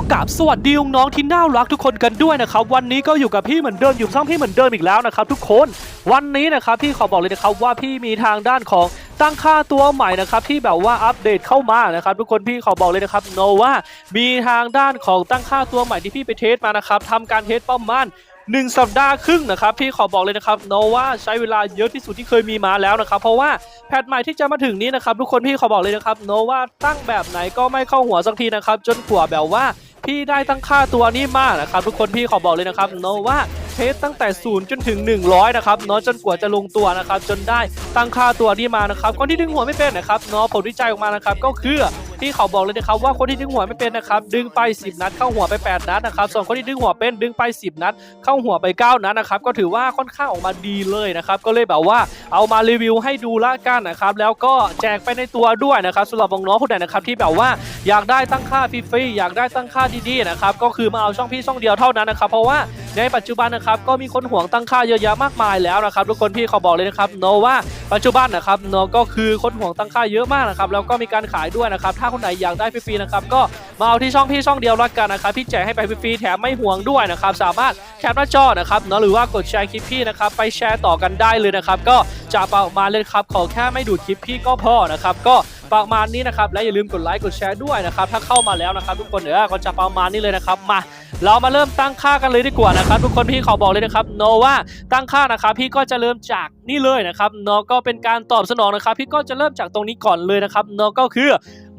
กับสวัสดีน้องที่น่ารักทุกคนกันด้วยนะครับวันนี้ก็อยู่กับพี่เหมือนเดิมอยู่ช่องพี่เหมือนเดิมอีกแล้วนะครับทุกคนวันนี้นะครับพี่ขอบอกเลยนะครับว่าพี่มีทางด้านของตั้งค่าตัวใหม่นะครับที่แบบว่าอัปเดตเข้ามานะครับทุกคนพี่ขอบอกเลยนะครับโนว่ามีทางด้านของตั้งค่าตัวใหม่ที่พี่ไปเทสมานะครับทำการเทสประมาณหนึ่งสัปดาห์ครึ่งนะครับพี่ขอบอกเลยนะครับโนว่าใช้เวลาเยอะที่สุดที่เคยมีมาแล้วนะครับ เพราะว่าแพทใหม่ที่จะมาถึงนี้นะครับทุกคนพี่ขอบอกเลยนะครับโนว่าตั้งแบบไหนก็ไม่เข้าหัวสักทีนะครับจนกว่าแบบว่า พี่ได้ตั้งค่าตัวนี้มากนะครับทุกคนพี่ขอบอกเลยนะครับโนว่าเทสตั้งแต่0จนถึง 100นะครับเนาะจนกว่าจะลงตัวนะครับจนได้ตั้งค่าตัวนี้มานะครับคนที่ดึงหัวไม่เป็นนะครับเนาะผลวิจัยออกมานะครับก็คือ พี่เขาบอกเลยนะครับว่าคนที่ดึงหัวไม่เป็นนะครับดึงไป 10 นัด เข้าหัวไป 8 นัดนะครับส่วนคนที่ดึงหัวเป็นดึงไป 10 นัด เข้าหัวไป 9 นัดนะครับก็ถือว่าค่อนข้างออกมาดีเลยนะครับก็เลยแบบว่าเอามารีวิวให้ดูละกันนะครับแล้วก็แจกไปในตัวด้วยนะครับสำหรับน้องๆคนไหนนะครับที่แบบว่าอยากได้ตั้งค่าฟรีๆอยากได้ตั้งค่าดีๆนะครับก็คือมาเอาช่องพี่ช่องเดียวเท่านั้นนะครับเพราะว่าในปัจจุบันนะครับก็มีคนห่วงตั้งค่าเยอะแยะมากมายแล้วนะครับทุกคนพี่เขาบอกเลยนะครับโนว่าปัจจุบันนะครับโนก็คือคนห่วงตั้งค่าเยอะมากนะครับแล้วก็มีการขายด้วยนะครับถ้าคนไหนอยากได้ฟรีๆนะครับก็มาเอาที่ช่องพี่ช่องเดียวละกันนะครับพี่แจกให้ไปฟรีๆแถมไม่ห่วงด้วยนะครับสามารถแคปหน้าจอนะครับเนาะหรือว่ากดแชร์คลิปพี่นะครับไปแชร์ต่อกันได้เลยนะครับก็จะประมาณเลยครับขอแค่ไม่ดูดคลิปพี่ก็พอนะครับก็ ประมาณนี้นะครับและอย่าลืมกดไลค์กดแชร์ด้วยนะครับถ้าเข้ามาแล้วนะครับทุกคนเดี๋ยวก็จะประมาณนี้เลยนะครับมา เรามาเริ่มตั้งค่ากันเลยดีกว่านะครับทุกคนพี่ขอบอกเลยนะครับโนว่าตั้งค่านะครับพี่ก็จะเริ่มจากนี่เลยนะครับโนก็เป็นการตอบสนองนะครับ พี่ก็จะเริ่มจากตรงนี้ก่อนเลยนะครับโนก็คือ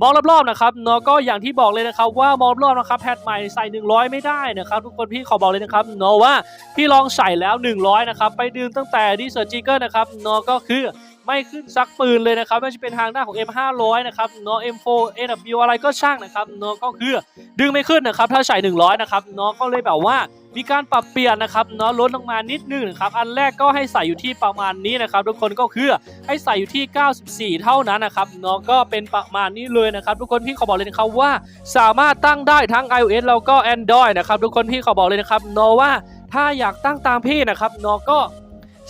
มองรอบๆนะครับโนก็อย่างที่บอกเลยนะครับว่ามองรอบๆนะครับแพทใหม่ใส่ 100 ไม่ได้นะครับทุกคนพี่ขอบอกเลยนะครับโนว่าพี่ลองใส่แล้ว 100 นะครับไปดื่มตั้งแต่ดีเซอร์จิเกอร์นะครับโนก็คือ ไม่ขึ้นซักปืนเลยนะครับไม่ว่าจะเป็นทางด้านของ M500 นะครับเนาะ M4 AW อะไรก็ช่างนะครับเนาะก็คือดึงไม่ขึ้นนะครับถ้าใส่100นะครับเนาะก็เลยแบบว่ามีการปรับเปลี่ยนนะครับเนาะลดลงมานิดนึงนะครับอันแรกก็ให้ใส่อยู่ที่ประมาณนี้นะครับ ทุกคนก็คือให้ใส่อยู่ที่ 94 เท่านั้นนะครับเนาะก็เป็นประมาณนี้เลยนะครับ ทุกคนพี่ขอบอกเลยนะครับว่าสามารถตั้งได้ทั้ง iOS แล้วก็ Android นะครับทุกคนพี่ขอบอกเลยนะครับเนาะว่าถ้าอยากตั้งตามพี่นะครับเนาะก็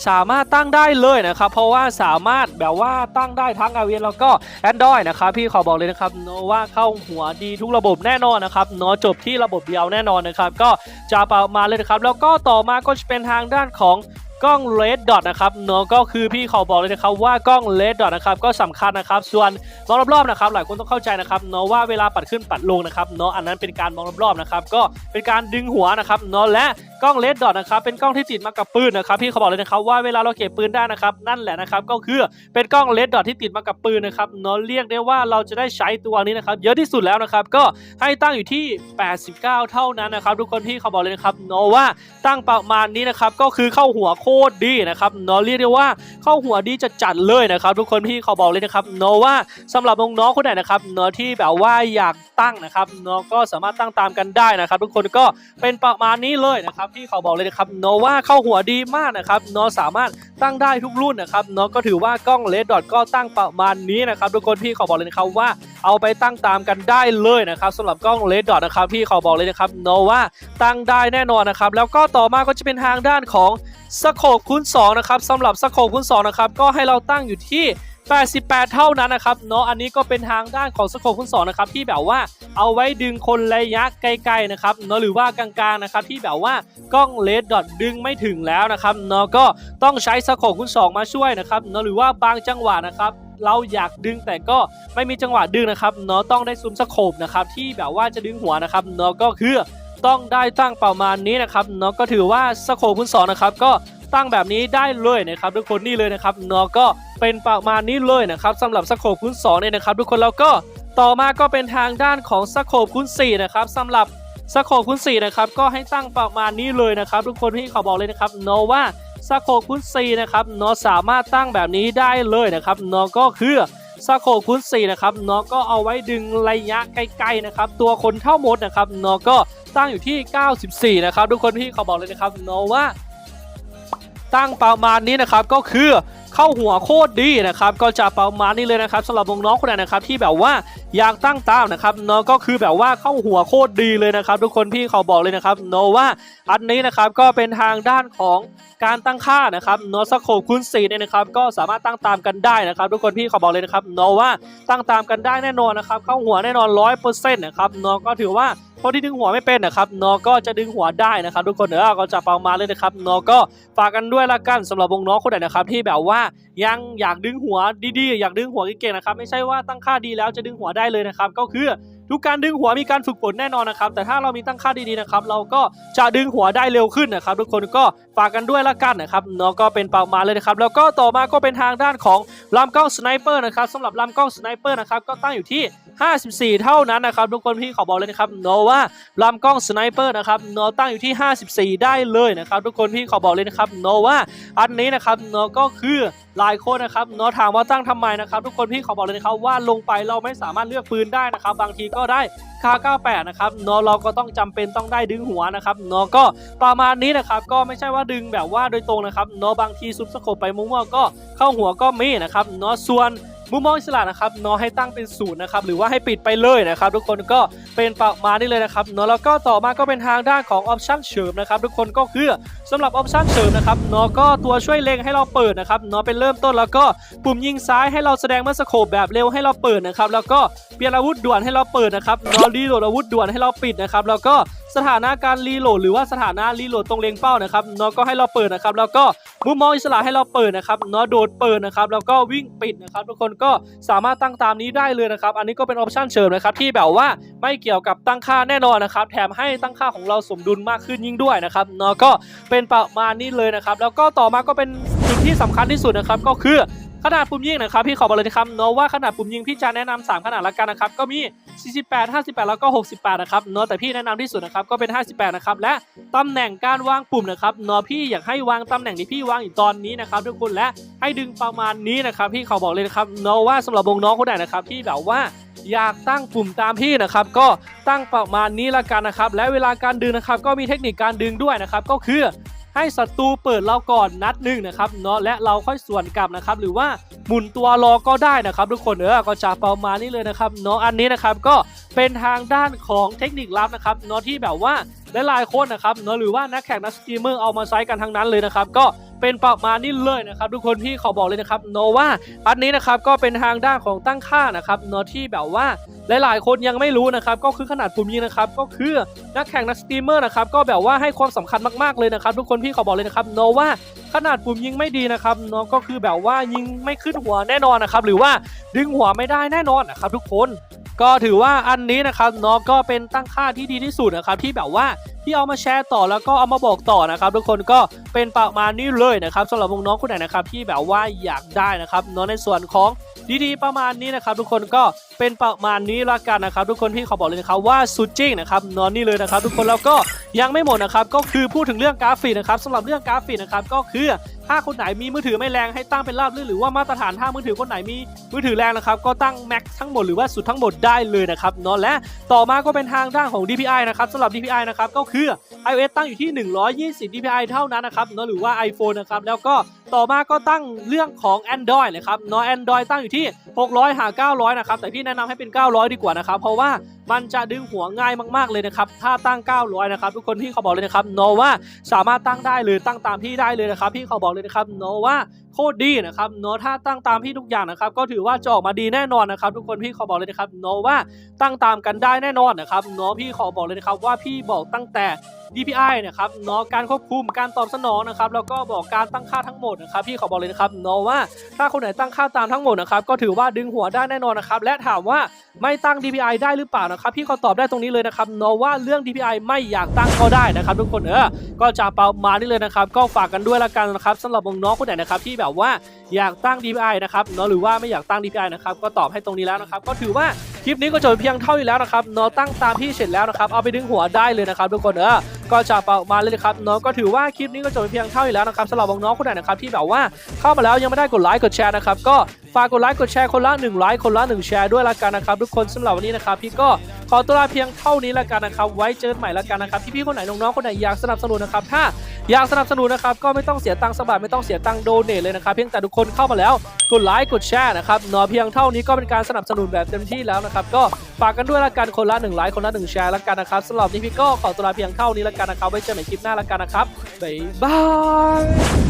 สามารถตั้งได้เลยนะครับ เพราะว่าสามารถแบบว่าตั้งได้ทั้ง iOS แล้วก็ Android นะครับพี่ขอบอกเลยนะครับโนว่าเข้าหัวดีทุกระบบแน่นอนนะครับโนจบที่ระบบเดียวแน่นอนนะครับ ก็จะประมาณเลยนะครับ แล้วก็ต่อมาก็จะเป็นทางด้านของ กล้อง Red Dot นะครับเนาะก็คือพี่เขอบอกเลยนะครับว่ากล้อง Red Dot นะครับก็สำคัญนะครับส่วนมองรอบๆนะครับหลายคนต้องเข้าใจนะครับเนาะว่าเวลาปัดขึ้นปัดลงนะครับเนาะอันนั้นเป็นการมองรอบๆนะครับก็เป็นการดึงหัวนะครับเนาะและกล้องเลดดอทนะครับเป็นกล้องที่ติดมากับปืนนะครับพี่เขาบอกเลยนะครับว่าเวลาเราเก็บปืนได้นะครับนั่นแหละนะครับก็คือเป็นกล้องเลดดอทที่ติดมากับปืนนะครับเนาะเรียกได้ว่าเราจะได้ใช้ตัวนี้นะครับเยอะที่สุดแล้วนะครับก็ให้ตั้งอยู่ที่ 89 เท่านั้นนะครับทุกคนพี่เขาบอกเลยนะครับเนาะว่าตั้งประมาณนี้นะครับก็คือเข้าหัวโคตรดีนะครับเนาะเรียกได้ว่าเข้าหัวดีจะจัดเลยนะครับ ทุกคนพี่เขาบอกเลยนะครับเนาะว่าสำหรับน้องๆคนไหนนะครับเนาะที่แบบว่าอยากตั้งนะครับเนาะก็สามารถตั้งตามกันได้นะครับ ทุกคนก็เป็นประมาณนี้เลยนะครับที่เขาบอกเลยนะครับเนาะว่าเข้าหัวดีมากนะครับเนาะสามารถตั้งได้ทุกรุ่นนะครับเนาะก็ถือว่ากล้องเลดดอทก็ตั้งประมาณนี้นะครับทุกคนพี่เขาบอกเลยนะครับว่าเอาไปตั้งตามกันได้เลยนะครับสำหรับกล้องเลดดอทนะครับพี่เขาบอกเลยนะครับเนาะว่าตั้งได้แน่นอนนะครับแล้วก็ต่อมาก็จะเป็นทางด้านของ สโคปคูณ2นะครับสำหรับสโคปคูณ2นะครับก็ให้เราตั้งอยู่ที่ 88 เท่านั้นนะครับเนาะอันนี้ก็เป็นทางด้านของสโคปคูณ2นะครับที่แบบว่าเอาไว้ดึงคนระยะไกลๆนะครับเนาะหรือว่ากลางๆนะครับที่แบบว่ากล้องเลดดอทดึงไม่ถึงแล้วนะครับเนาะก็ต้องใช้สโคปคูณ2มาช่วยนะครับเนาะหรือว่าบางจังหวะนะครับเราอยากดึงแต่ก็ไม่มีจังหวะดึงนะครับเนาะต้องได้ซูมสโคปนะครับที่แบบว่าจะดึงหัวนะครับเนาะก็คือ ต้องได้ตั้งประมาณนี้นะครับเนาะก็ถือว่าสโคคูณ2นะครับก็ตั้งแบบนี้ได้เลยนะครับทุกคนนี่เลยนะครับเนาะก็เป็นประมาณนี้เลยนะครับสำหรับสโคคูณ2เนี่ยนะครับทุกคนแล้วก็ต่อมาก็เป็นทางด้านของสโคปคูณ4นะครับสำหรับสโคปคูณ4นะครับก็ให้ตั้งประมาณนี้เลยนะครับทุกคนที่ขาบอกเลยนะครับเนาะว่าสโคปคูณ4นะครับเนาะสามารถตั้งแบบนี้ได้เลยนะครับเนาะก็คือ สโคคูณ4นะครับเนาะก็เอาไว้ดึงระยะไกลๆนะครับ ตัวคนเท่าหมดนะครับเนาะก็ตั้งอยู่ที่ 94 นะครับ ทุกคนที่เขาบอกเลยนะครับเนาะว่าตั้งประมาณนี้นะครับก็คือ เข้าหัวโคตรดีนะครับก็จะประมาณนี้เลยนะครับสำหรับน้องๆคนไหนนะครับที่แบบว่าอยากตั้งตามนะครับเนาะก็คือแบบว่าเข้าหัวโคตรดีเลยนะครับ ทุกคนพี่เขาบอกเลยนะครับเนาะว่าอันนี้นะครับก็เป็นทางด้านของการตั้งค่านะครับเนาะสโคปคูณ4เนี่ยนะครับก็สามารถตั้งตามกันได้นะครับ ทุกคนพี่เขาบอกเลยนะครับเนาะว่าตั้งตามกันได้แน่นอนนะครับเข้าหัวแน่นอน100%นต์นะครับเนาะก็ถือว่าคนที่ดึงหัวไม่เป็นนะครับเนาะก็จะดึงหัวได้นะครับ ทุกคนเออก็จะประมาณเลยนะครับเนาะก็ฝากกันด้วยละกันสำหรับวงน้องคนไหนนะครับที่แบบว่ายังอยากดึงหัวดีๆ อยากดึงหัวเก่งๆนะครับ ไม่ใช่ว่าตั้งค่าดีแล้วจะดึงหัวได้เลยนะครับ ก็คือทุกการดึงหัวมีการฝึกฝนแน่นอนนะครับ แต่ถ้าเรามีตั้งค่าดีๆนะครับ เราก็จะดึงหัวได้เร็วขึ้นนะครับ ทุกคนก็ฝากกันด้วยละกันนะครับเนาะก็เป็นประมาณเลยนะครับ แล้วก็ต่อมาก็เป็นทางด้านของลำกล้องสไนเปอร์นะครับสำหรับลำกล้องสไนเปอร์นะครับก็ตั้งอยู่ที่ 54 เท่านั้นนะครับทุกคนพี่ขอบอกเลยนะครับเนว่าลำกล้องสไนเปอร์นะครับเนตั้งอยู่ที่ 54 ได้เลยนะครับทุกคนพี่ขอบอกเลยนะครับเนว่าอันนี้นะครับเนก็คือหลายคนนะครับเนาะถามว่าตั้งทำไมนะครับทุกคนพี่ขอบอกเลยนะครับว่าลงไปเราไม่สามารถเลือกปืนได้นะครับ บางทีก็ได้คา98 นะครับเนาะเราก็ต้องจำเป็นต้องได้ดึงหัวนะครับเนาะก็ประมาณนี้นะครับก็ไม่ใช่ว่าดึงแบบว่าโดยตรงนะครับเนาะบางทีซุปสโคปไปมั่วๆก็เข้าหัวก็มีนะครับเนาะส่วน มุมมองอิสระนะครับเนาะให้ตั้งเป็นศูนย์นะครับหรือว่าให้ปิดไปเลยนะครับทุกคนก็เป็นประมาณนี้เลยนะครับเนาะแล้วก็ต่อมาก็เป็นทางด้านของออปชั่นเฉิมนะครับทุกคนก็คือสำหรับออปชั่นเฉิมนะครับเนาะก็ตัวช่วยเล็งให้เราเปิดนะครับเนาะเป็นเริ่มต้นแล้วก็ปุ่มยิงซ้ายให้เราแสดงเมื่อสโคปแบบเร็วให้เราเปิดนะครับแล้วก็เปลี่ยนอาวุธด่วนให้เราเปิดนะครับเนาะรีโหลดอาวุธด่วนให้เราปิดนะครับแล้วก็สถานะการรีโหลดหรือว่าสถานะรีโหลดตรงเล็งเป้านะครับเนาะก็ให้เราเปิดนะครับแล้วก็มุมมองอิสระให้เราเปิดนะครับเนาะโดดเปิดนะครับแล้วก็วิ่งปิดนะครับทุกคนก็สามารถตั้งตามนี้ได้เลยนะครับ อันนี้ก็เป็นออปชั่นเฉิมนะครับที่แบบว่าไม่เกี่ยวกับตั้งค่าแน่นอนนะครับ แถมให้ตั้งค่าของเราสมดุลมากขึ้นยิ่งด้วยนะครับเนาะก็เป็นประมาณนี้เลยนะครับ แล้วก็ต่อมาก็เป็นจุดที่สำคัญที่สุดนะครับก็คือ ขนาดปุ่มยิงนะครับพี่ขอบอกเลยนะครับเนาะว่าขนาดปุ่มยิงพี่จะแนะนำ3ขนาดละกันนะครับก็มี 48 58 แล้วก็ 68 นะครับเนาะแต่พี่แนะนำที่สุดนะครับก็เป็น 58 นะครับและตำแหน่งการวางปุ่มนะครับเนาะพี่อยากให้วางตำแหน่งที่พี่วางอยู่ตอนนี้นะครับทุกคนและให้ดึงประมาณนี้นะครับพี่ขอบอกเลยนะครับเนาะว่าสำหรับวงน้องคนไหนนะครับที่แบบว่าอยากตั้งปุ่มตามพี่นะครับ ก็ตั้งประมาณนี้ละกันนะครับ และเวลาการดึงนะครับ ก็มีเทคนิคการดึงด้วยนะครับ ก็คือ ให้ศัตรูเปิดเราก่อนนัดหนึ่งนะครับเนาะและเราค่อยส่วนกลับนะครับหรือว่าหมุนตัวรอก็ได้นะครับ ทุกคนเออก็จะประมาณนี้เลยนะครับเนาะอันนี้นะครับก็เป็นทางด้านของเทคนิคลับนะครับเนาะที่แบบว่าหลายๆคนนะครับเนาะหรือว่านักแข่งนักสตรีมเมอร์เอามาใช้กันทั้งนั้นเลยนะครับก็ เป็นประมาณนี้เลยนะครับทุกคนที่ขอบอกเลยนะครับเนว่าอันนี้นะครับก็เป็นทางด้านของตั้งค่านะครับเนาะที่แบบว่าหลาย ๆ คนยังไม่รู้นะครับก็คือขนาดปุ่มยิงนะครับก็คือนักแข่งนักสตรีมเมอร์นะครับก็แบบว่าให้ความสำคัญมากๆเลยนะครับทุกคนพี่ขอบอกเลยนะครับเนว่าขนาดปุ่มยิงไม่ดีนะครับเนาะก็คือแบบว่ายิงไม่ขึ้นหัวแน่นอนนะครับหรือว่าดึงหัวไม่ได้แน่นอนนะครับทุกคนก็ถือว่าอันนี้นะครับเนาะก็เป็นตั้งค่าที่ดีที่สุดนะครับที่แบบว่า ที่เอามาแชร์ต่อแล้วก็เอามาบอกต่อนะครับทุกคนก็เป็นประมาณนี้เลยนะครับสำหรับวงน้องคนไหนนะครับที่แบบว่าอยากได้นะครับเนาะในส่วนของดีๆประมาณนี้นะครับทุกคนก็เป็นประมาณนี้ละกันนะครับ ทุกคนที่ขอบอกเลยนะครับว่าสุดจริงนะครับนอนนี่เลยนะครับ ทุกคนแล้วก็ยังไม่หมดนะครับก็คือพูดถึงเรื่องกราฟิกนะครับสำหรับเรื่องกราฟิกนะครับก็คือ ถ้าคนไหนมีมือถือไม่แรงให้ตั้งเป็นราบรื่นหรือว่ามาตรฐานถ้ามือถือคนไหนมีมือถือแรงนะครับก็ตั้งแม็กทั้งหมดหรือว่าสุดทั้งหมดได้เลยนะครับเนาะและต่อมาก็เป็นทางด้านของ DPI นะครับสำหรับ DPI นะครับก็คือ iOS ตั้งอยู่ที่ 120 DPI เท่านั้นนะครับเนาะหรือว่า iPhone นะครับแล้วก็ต่อมาก็ตั้งเรื่องของ Android นะครับเนาะ Android ตั้งอยู่ที่ 600 หา 900 นะครับแต่พี่แนะนำให้เป็น 900 ดีกว่านะครับเพราะว่า มันจะดึงหัวง่ายมากๆเลยนะครับถ้าตั้ง 900 นะครับทุกคนพี่เขาบอกเลยนะครับโนว่าสามารถตั้งได้เลยตั้งตามพี่ได้เลยนะครับพี่เขาบอกเลยนะครับโนว่าโคตรดีนะครับโนถ้าตั้งตามพี่ทุกอย่างนะครับก็ถือว่าจะออกมาดีแน่นอนนะครับทุกคนพี่ขอบอกเลยนะครับโนว่าตั้งตามกันได้แน่นอนนะครับโนพี่ขอบอกเลยนะครับว่าพี่บอกตั้งแต่ DPI นะครับเนาะการควบคุมการตอบสนองนะครับแล้วก็บอกการตั้งค่าทั้งหมดนะครับพี่ขอบอกเลยนะครับเนาะว่าถ้าคนไหนตั้งค่าตามทั้งหมดนะครับก็ถือว่าดึงหัวได้แน่นอนนะครับและถามว่าไม่ตั้ง DPI ได้หรือเปล่านะครับพี่ขอตอบได้ตรงนี้เลยนะครับเนาะว่าเรื่อง DPI ไม่อยากตั้งก็ได้นะครับทุกคนเออก็จะประมาณนี้เลยนะครับก็ฝากกันด้วยละกันนะครับสำหรับน้องๆคนไหนนะครับที่แบบว่าอยากตั้ง DPI นะครับเนาะหรือว่าไม่อยากตั้ง DPI นะครับก็ตอบให้ตรงนี้แล้วนะครับก็ถือว่าคลิปนี้ก็จบเพียงเท่านี้แล้วนะครับน้องตั้งตามพี่เสร็จแล้วนะครับเอาไปดึงหัวได้เลยนะครับทุกคนเออก็จะประมาเลยนะครับน้องก็ถือว่าคลิปนี้ก็จบเพียงเท่านี้แล้วนะครับสำหรับน้องคนไหนนะครับที่แบบว่าเข้ามาแล้วยังไม่ได้กดไลค์กดแชร์นะครับก็ฝากกดไลค์กดแชร์คนละ1ไลค์คนละ1แชร์ด้วยละกันนะครับทุกคนสำหรับวันนี้นะครับพี่ก็ ขอตัวลาเพียงเท่านี้ละกันนะครับ ไว้เจอกันใหม่ละกันนะครับพี่ๆคนไหนน้องๆคนไหนอยากสนับสนุนนะครับถ้าอยากสนับสนุนนะครับก็ไม่ต้องเสียตังค์สบาทไม่ต้องเสียตังค์โดเนทเลยนะครับ เพียงแต่ทุกคนเข้ามาแล้วกดไลค์กดแชร์นะครับเนาะเพียงเท่านี้ก็เป็นการสนับสนุนแบบเต็มที่แล้วนะครับก็ฝากกันด้วยละกันคนละ1ไลค์คนละ1แชร์ละกันนะครับสำหรับนี้พี่ก็ขอตัวลาเพียงเท่านี้ละกันนะครับไว้เจอกันใหม่คลิปหน้าละกันนะครับบ๊ายบาย